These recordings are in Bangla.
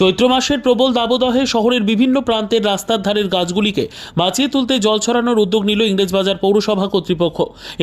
চৈত্র মাসের প্রবল দাবদাহে শহরের বিভিন্ন প্রান্তের রাস্তার ধারের গাছগুলিকে বাঁচিয়ে তুলতে জল ছড়ানোর উদ্যোগ নিল ইংরেজবাজার পৌরসভা কর্তৃপক্ষ।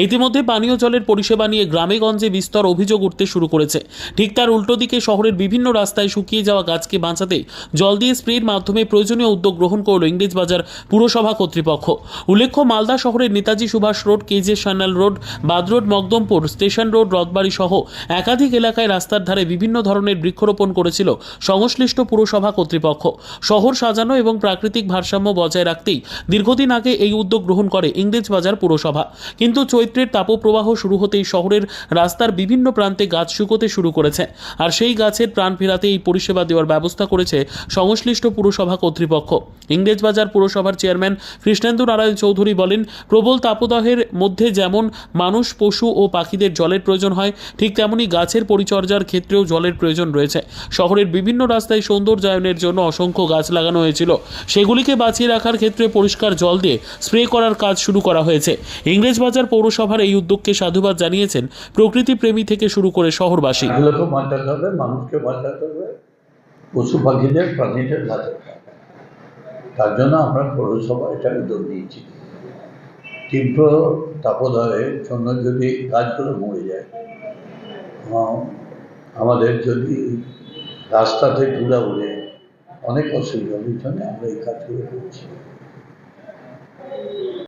ইতিমধ্যে পানীয় জলের পরিষেবা নিয়ে গ্রামেগঞ্জে বিস্তর অভিযোগ উঠতে শুরু করেছে। ঠিক তার উল্টো দিকে শহরের বিভিন্ন রাস্তায় শুকিয়ে যাওয়া গাছকে বাঁচাতে জল দিয়ে স্প্রের মাধ্যমে প্রয়োজনীয় উদ্যোগ গ্রহণ করল ইংরেজবাজার পুরসভা কর্তৃপক্ষ। উল্লেখ্য, মালদা শহরের Netaji Subhash road K J Sanyal road বাদরোড Makdampur station road, Rathbari সহ একাধিক এলাকায় রাস্তার ধারে বিভিন্ন ধরনের বৃক্ষরোপণ করেছিল সংশ্লিষ্ট পুরসভা কর্তৃপক্ষ। শহর সাজানো এবং প্রাকৃতিক ভারসাম্য বজায় রাখতেই দীর্ঘদিন আগে এই উদ্যোগ গ্রহণ করে ইংরেজবাজার পুরসভা। কিন্তু চৈত্রের তাপপ্রবাহ শুরু হতেই শহরের রাস্তার বিভিন্ন প্রান্তে গাছ শুকোতে শুরু করেছে। আর সেই গাছের প্রাণ ফেরাতে এই পরিষেবা দেওয়ার ব্যবস্থা করেছে সংশ্লিষ্ট পুরসভা কর্তৃপক্ষ। ইংরেজবাজার পুরসভার চেয়ারম্যান কৃষ্ণেন্দু নারায়ণ চৌধুরী বলেন, প্রবল তাপদাহের মধ্যে যেমন মানুষ, পশু ও পাখিদের জলের প্রয়োজন হয়, ঠিক তেমনি গাছের পরিচর্যার ক্ষেত্রেও জলের প্রয়োজন রয়েছে। শহরের বিভিন্ন রাস্তায় সৌন্দর্যায়নের জন্য অসংখ্য গাছ লাগানো হয়েছিল। সেগুলিকে বাঁচিয়ে রাখার ক্ষেত্রে পরিষ্কার জল দিয়ে স্প্রে করার কাজ শুরু করা হয়েছে। ইংরেজবাজার পৌরসভার এই উদ্যোগকে সাধুবাদ জানিয়েছেন প্রকৃতি প্রেমী থেকে শুরু করে শহরবাসী। পশু পাখিদের, প্রাণীদের বাঁচাতে তার জন্য আমরা পৌরসভা এটা উদ্যোগ নিয়েছি তীব্র তাপদাহের জন্য যদি গাছগুলো মরে যায় আমাদের যদি রাস্তাতে ঘুরাঘুরে অনেক অসুবিধা বুঝছেন আমরা এই কাজগুলো করছি